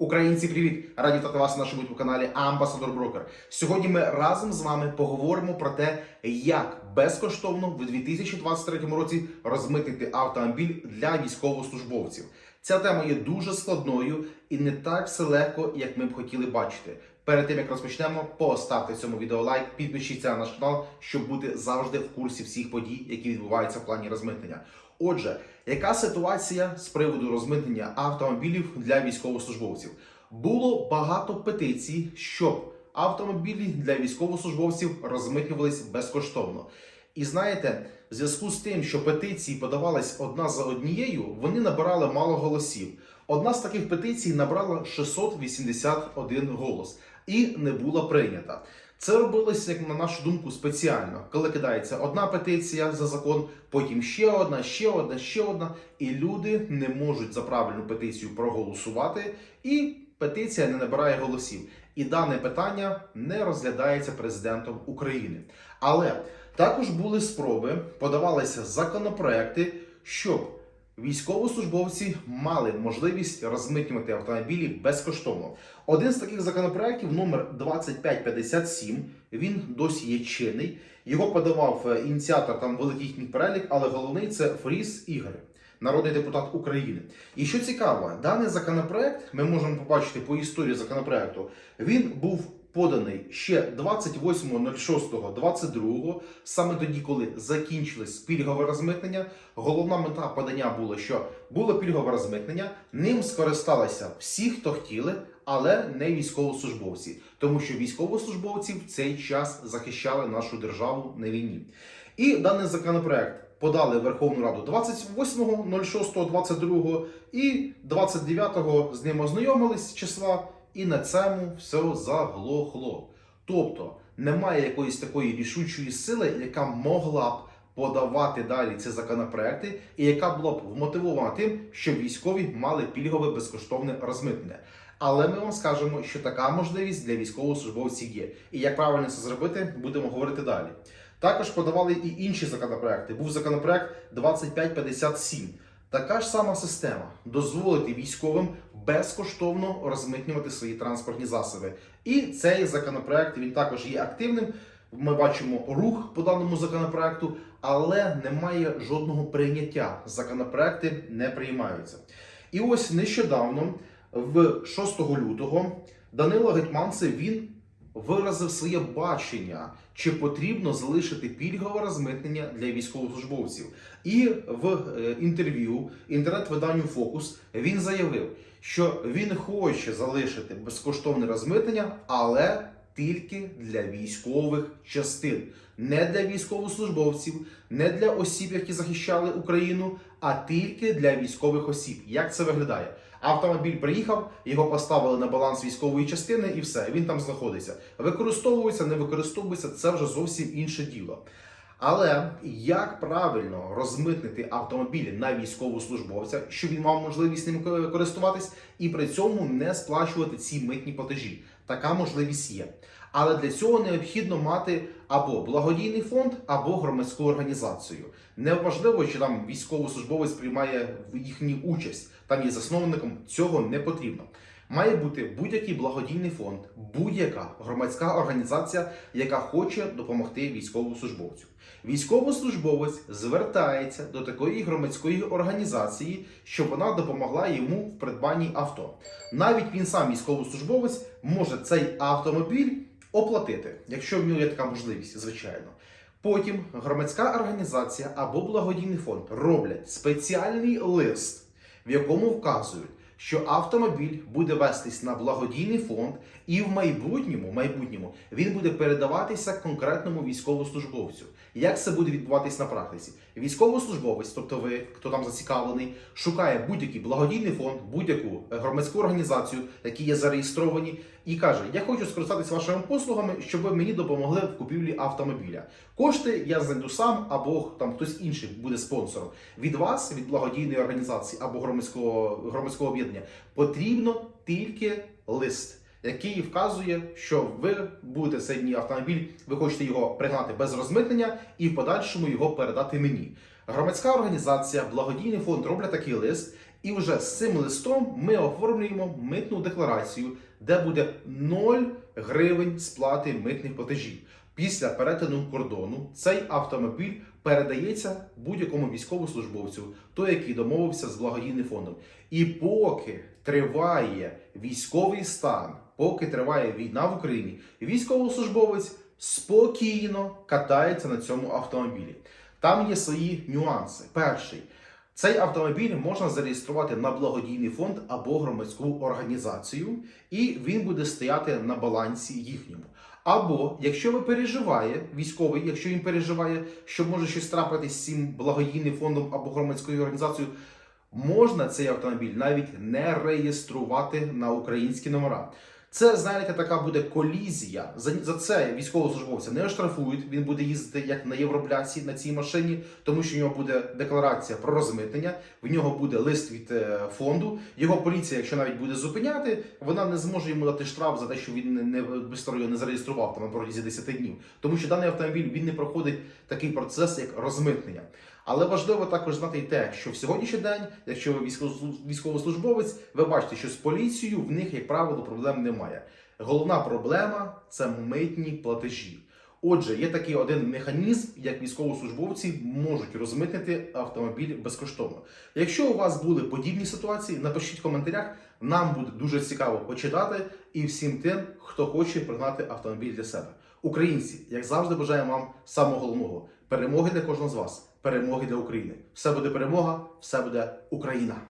Українці, привіт! Раді вітати вас на нашому каналі Амбасадор Брокер. Сьогодні ми разом з вами поговоримо про те, як безкоштовно в 2023 році розмитнити автомобіль для військовослужбовців. Ця тема є дуже складною і не так все легко, як ми б хотіли бачити. Перед тим як розпочнемо, поставте цьому відео лайк, підпишіться на наш канал, щоб бути завжди в курсі всіх подій, які відбуваються в плані розмитнення. Отже, яка ситуація з приводу розмитнення автомобілів для військовослужбовців? Було багато петицій, щоб автомобілі для військовослужбовців розмитнювались безкоштовно. І знаєте, в зв'язку з тим, що петиції подавались одна за однією, вони набирали мало голосів. Одна з таких петицій набрала 681 голос і не була прийнята. Це робилося, як на нашу думку, спеціально, коли кидається одна петиція за закон, потім ще одна, ще одна, ще одна, і люди не можуть за правильну петицію проголосувати, і петиція не набирає голосів. І дане питання не розглядається президентом України. Але також були спроби, подавалися законопроекти, щоб військовослужбовці мали можливість розмитнювати автомобілі безкоштовно. Один з таких законопроєктів, номер 2557, він досі є чинний. Його подавав е, ініціатор там великий перелік, але головний це Фріс Ігор, народний депутат України. І що цікаво, даний законопроект ми можемо побачити по історії законопроекту. Він був поданий ще 28.06.22, саме тоді, коли закінчилось пільгове розмитнення. Головна мета подання була, що було пільгове розмитнення, ним скористалися всі, хто хотіли, але не військовослужбовці, тому що військовослужбовці в цей час захищали нашу державу на війні. І даний законопроект подали Верховну Раду 28.06.22 і 29-го з ним ознайомились числа, і на цьому все заглохло. Тобто немає якоїсь такої рішучої сили, яка могла б подавати далі ці законопроекти, і яка була б вмотивована тим, щоб військові мали пільгове безкоштовне розмитнення. Але ми вам скажемо, що така можливість для військовослужбовців є. І як правильно це зробити, будемо говорити далі. Також подавали і інші законопроекти. Був законопроект 2557. Така ж сама система дозволити військовим безкоштовно розмитнювати свої транспортні засоби. І цей законопроект він також є активним. Ми бачимо рух по даному законопроекту, але немає жодного прийняття. Законопроекти не приймаються. І ось нещодавно, в 6 лютого, Данило Гетманцев він виразив своє бачення, чи потрібно залишити пільгове розмитнення для військовослужбовців. І в е, інтерв'ю інтернет-виданню Фокус він заявив, що він хоче залишити безкоштовне розмитнення, але тільки для військових частин, не для військовослужбовців, не для осіб, які захищали Україну, а тільки для військових осіб. Як це виглядає? Автомобіль приїхав, його поставили на баланс військової частини, і все, він там знаходиться. Використовується, не використовується, це вже зовсім інше діло. Але як правильно розмитнити автомобіль на військовослужбовця, щоб він мав можливість ним користуватись, і при цьому не сплачувати ці митні платежі? Така можливість є. Але для цього необхідно мати або благодійний фонд, або громадську організацію. Неважливо, чи там військовослужбовець приймає в їхню участь, там є засновником, цього не потрібно. Має бути будь-який благодійний фонд, будь-яка громадська організація, яка хоче допомогти військовослужбовцю. Військовослужбовець звертається до такої громадської організації, щоб вона допомогла йому в придбанні авто. Навіть він сам військовослужбовець може цей автомобіль оплатити, якщо в нього є така можливість, звичайно. Потім громадська організація або благодійний фонд роблять спеціальний лист, в якому вказують, що автомобіль буде вестись на благодійний фонд, і в майбутньому, майбутньому він буде передаватися конкретному військовослужбовцю. Як це буде відбуватись на практиці? Військовослужбовець, тобто ви, хто там зацікавлений, шукає будь-який благодійний фонд, будь-яку громадську організацію, які є зареєстровані, і каже: Я хочу скористатися вашими послугами, щоб ви мені допомогли в купівлі автомобіля. Кошти я знайду сам, або там хтось інший буде спонсором. Від вас, від благодійної організації або громадського громадського об'єднання, потрібно тільки лист. Який вказує, що ви будете цей автомобіль, ви хочете його пригнати без розмитнення і в подальшому його передати мені. Громадська організація, благодійний фонд роблять такий лист, І вже з цим листом ми оформлюємо митну декларацію, де буде 0 гривень сплати митних платежів. Після перетину кордону цей автомобіль передається будь-якому військовослужбовцю, той, який домовився з благодійним фондом. І поки триває військовий стан, поки триває війна в Україні, військовослужбовець спокійно катається на цьому автомобілі. Там є свої нюанси. Перший. Цей автомобіль можна зареєструвати на благодійний фонд або громадську організацію, і він буде стояти на балансі їхньому. Або якщо ви переживає, військовий, якщо він переживає, що може щось трапитись з цим благодійним фондом або громадською організацією, можна цей автомобіль навіть не реєструвати на українські номера. Це, знаєте, така буде колізія. За, за це військовослужбовця не оштрафують. Він буде їздити як на євробляці на цій машині, тому що в нього буде декларація про розмитнення, в нього буде лист від е, фонду. Його поліція, якщо навіть буде зупиняти, вона не зможе йому дати штраф за те, що він не, не його не зареєстрував там на протязі 10 днів. Тому що даний автомобіль він не проходить такий процес, як розмитнення. Але важливо також знати й те, що в сьогоднішній день, якщо ви військовослуж- військовослужбовець, ви бачите, що з поліцією в них, як правило, проблем немає. Головна проблема це митні платежі. Отже, є такий один механізм, як військовослужбовці можуть розмитнити автомобіль безкоштовно. Якщо у вас були подібні ситуації, напишіть в коментарях. Нам буде дуже цікаво почитати і всім тим, хто хоче пригнати автомобіль для себе. Українці, як завжди, бажаємо вам самого головного перемоги для кожного з вас, перемоги для України. Все буде перемога, все буде Україна.